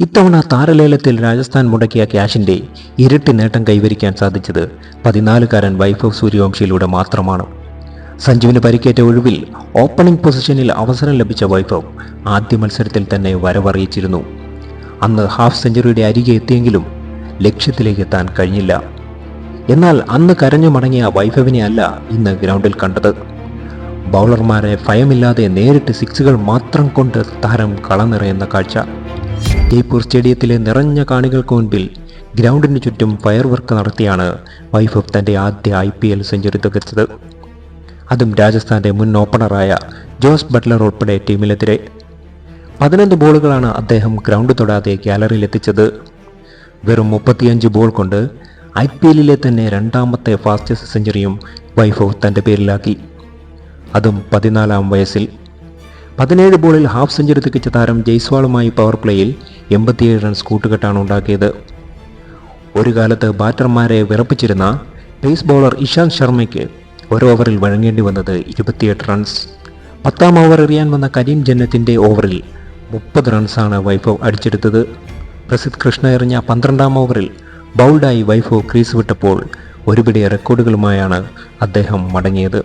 ഇത്തവണ താരലേലത്തിൽ രാജസ്ഥാൻ മുടക്കിയ ക്യാഷിന്റെ ഇരട്ടി നേട്ടം കൈവരിക്കാൻ സാധിച്ചത് പതിനാലുകാരൻ വൈഭവ് സൂര്യവംശിയിലൂടെ മാത്രമാണ്. സഞ്ജുവിന് പരിക്കേറ്റ ഒഴിവിൽ ഓപ്പണിംഗ് പൊസിഷനിൽ അവസരം ലഭിച്ച വൈഭവ് ആദ്യ മത്സരത്തിൽ തന്നെ വരവറിയിച്ചിരുന്നു. അന്ന് ഹാഫ് സെഞ്ചുറിയുടെ അരികെ എത്തിയെങ്കിലും ലക്ഷ്യത്തിലേക്ക് എത്താൻ കഴിഞ്ഞില്ല. എന്നാൽ അന്ന് കരഞ്ഞു മടങ്ങിയ വൈഭവിനെ അല്ല ഇന്ന് ഗ്രൗണ്ടിൽ കണ്ടത്. ബൗളർമാരെ ഭയമില്ലാതെ നേരിട്ട് സിക്സുകൾ മാത്രം കൊണ്ട് താരം കളനിറയുന്ന കാഴ്ച. ജയ്പൂർ സ്റ്റേഡിയത്തിലെ നിറഞ്ഞ കാണികൾക്ക് മുൻപിൽ ഗ്രൗണ്ടിന് ചുറ്റും ഫയർ വർക്ക് നടത്തിയാണ് വൈഭവ് തന്റെ ആദ്യ ഐ പി എൽ സെഞ്ചുറി തികച്ചത്. അതും രാജസ്ഥാന്റെ മുൻ ഓപ്പണറായ ജോസ് ബട്ട്ലർ ഉൾപ്പെടെ ടീമിലെതിരെ പതിനൊന്ന് ബോളുകളാണ് അദ്ദേഹം ഗ്രൗണ്ട് തൊടാതെ ഗാലറിയിലെത്തിച്ചത്. വെറും മുപ്പത്തിയഞ്ച് ബോൾ കൊണ്ട് ഐ പി എല്ലിലെ തന്നെ രണ്ടാമത്തെ ഫാസ്റ്റസ്റ്റ് സെഞ്ചുറിയും വൈഭവ് തന്റെ പേരിലാക്കി. അതും പതിനാലാം വയസ്സിൽ. പതിനേഴ് ബോളിൽ ഹാഫ് സെഞ്ചുറി തികച്ച താരം ജയ്സ്വാളുമായി പവർ പ്ലേയിൽ എൺപത്തിയേഴ് റൺസ് കൂട്ടുകെട്ടാണ് ഉണ്ടാക്കിയത്. ഒരു കാലത്ത് ബാറ്റർമാരെ വിറപ്പിച്ചിരുന്ന പേസ് ബൗളർ ഇഷാന്ത് ശർമ്മയ്ക്ക് ഒരു ഓവറിൽ വഴങ്ങേണ്ടി വന്നത് ഇരുപത്തിയെട്ട് റൺസ്. പത്താം ഓവർ എറിയാൻ വന്ന കരീം ജന്നത്തിന്റെ ഓവറിൽ മുപ്പത് റൺസാണ് വൈഭവ് അടിച്ചെടുത്തത്. പ്രസിദ്ധ് കൃഷ്ണ എറിഞ്ഞ പന്ത്രണ്ടാം ഓവറിൽ ബൗൾഡായി വൈഭവ് ക്രീസ് വിട്ടപ്പോൾ ഒരുപിടി റെക്കോർഡുകളുമായാണ് അദ്ദേഹം മടങ്ങിയത്.